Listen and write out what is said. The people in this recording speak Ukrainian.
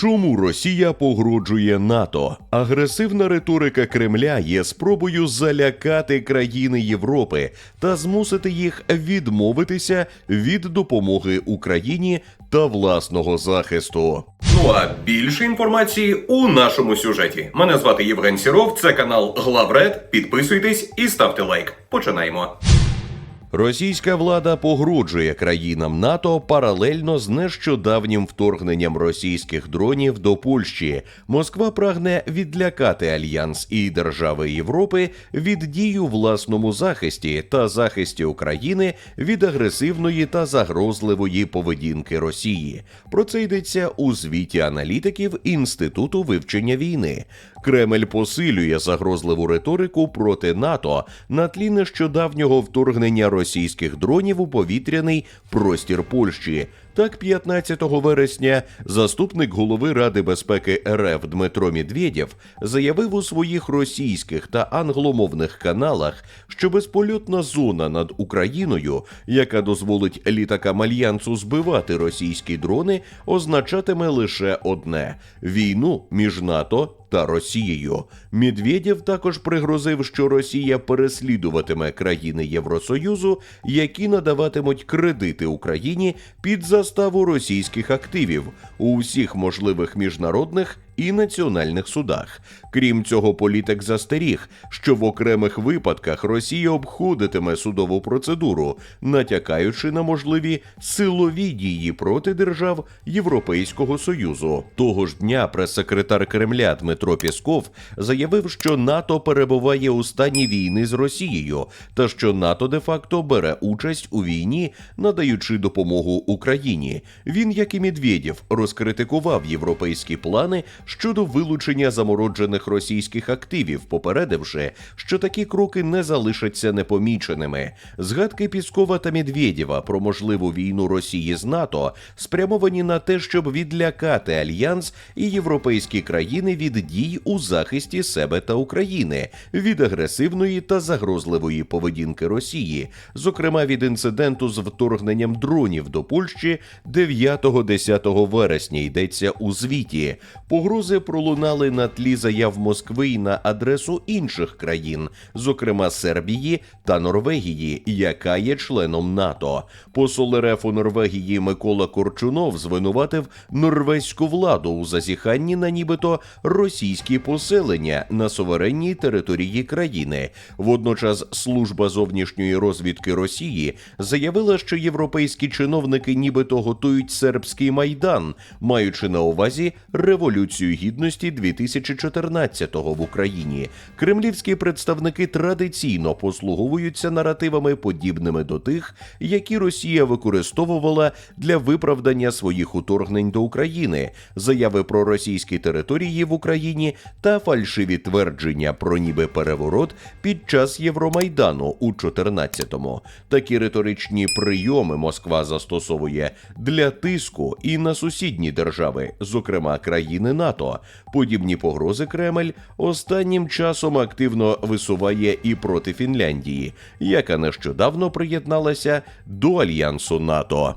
Чому Росія погроджує НАТО? Агресивна риторика Кремля є спробою залякати країни Європи та змусити їх відмовитися від допомоги Україні та власного захисту. Ну а більше інформації у нашому сюжеті. Мене звати Євген Сіров, це канал Главред. Підписуйтесь і ставте лайк. Починаємо. Російська влада погроджує країнам НАТО паралельно з нещодавнім вторгненням російських дронів до Польщі. Москва прагне відлякати альянс і держави Європи від дій у власному захисті та захисті України від агресивної та загрозливої поведінки Росії. Про це йдеться у звіті аналітиків Інституту вивчення війни. Кремль посилює загрозливу риторику проти НАТО на тлі нещодавнього вторгнення російських дронів у повітряний простір Польщі. Так, 15 вересня заступник голови Ради безпеки РФ Дмитро Медведєв заявив у своїх російських та англомовних каналах, що безпольотна зона над Україною, яка дозволить літакам альянсу збивати російські дрони, означатиме лише одне війну між НАТО та Росією. Медведєв також пригрозив, що Росія переслідуватиме країни Євросоюзу, які надаватимуть кредити Україні під заставу російських активів у всіх можливих міжнародних і національних судах. Крім цього, політик застеріг, що в окремих випадках Росія обходитиме судову процедуру, натякаючи на можливі силові дії проти держав Європейського союзу. Того ж дня прес-секретар Кремля Дмитро Пісков заявив, що НАТО перебуває у стані війни з Росією, та що НАТО де-факто бере участь у війні, надаючи допомогу Україні. Він, як і Медведєв, розкритикував європейські плани щодо вилучення замороджених російських активів, попередивши, що такі кроки не залишаться непоміченими. Згадки Піскова та Медведєва про можливу війну Росії з НАТО спрямовані на те, щоб відлякати альянс і європейські країни від дій у захисті себе та України від агресивної та загрозливої поведінки Росії, зокрема від інциденту з вторгненням дронів до Польщі 9-10 вересня йдеться у звіті. Погрози пролунали на тлі заяв Москви й на адресу інших країн, зокрема Сербії та Норвегії, яка є членом НАТО. Посол РФ у Норвегії Микола Корчунов звинуватив норвезьку владу у зазіханні на нібито російські поселення на суверенній території країни. Водночас служба зовнішньої розвідки Росії заявила, що європейські чиновники нібито готують сербський майдан, маючи на увазі революцію гідності 2014-го в Україні. Кремлівські представники традиційно послуговуються наративами, подібними до тих, які Росія використовувала для виправдання своїх уторгнень до України, заяви про російські території в Україні та фальшиві твердження про ніби переворот під час Євромайдану у 14-му. Такі риторичні прийоми Москва застосовує для тиску і на сусідні держави, зокрема країни НАТО. Подібні погрози Кремль останнім часом активно висуває і проти Фінляндії, яка нещодавно приєдналася до альянсу НАТО.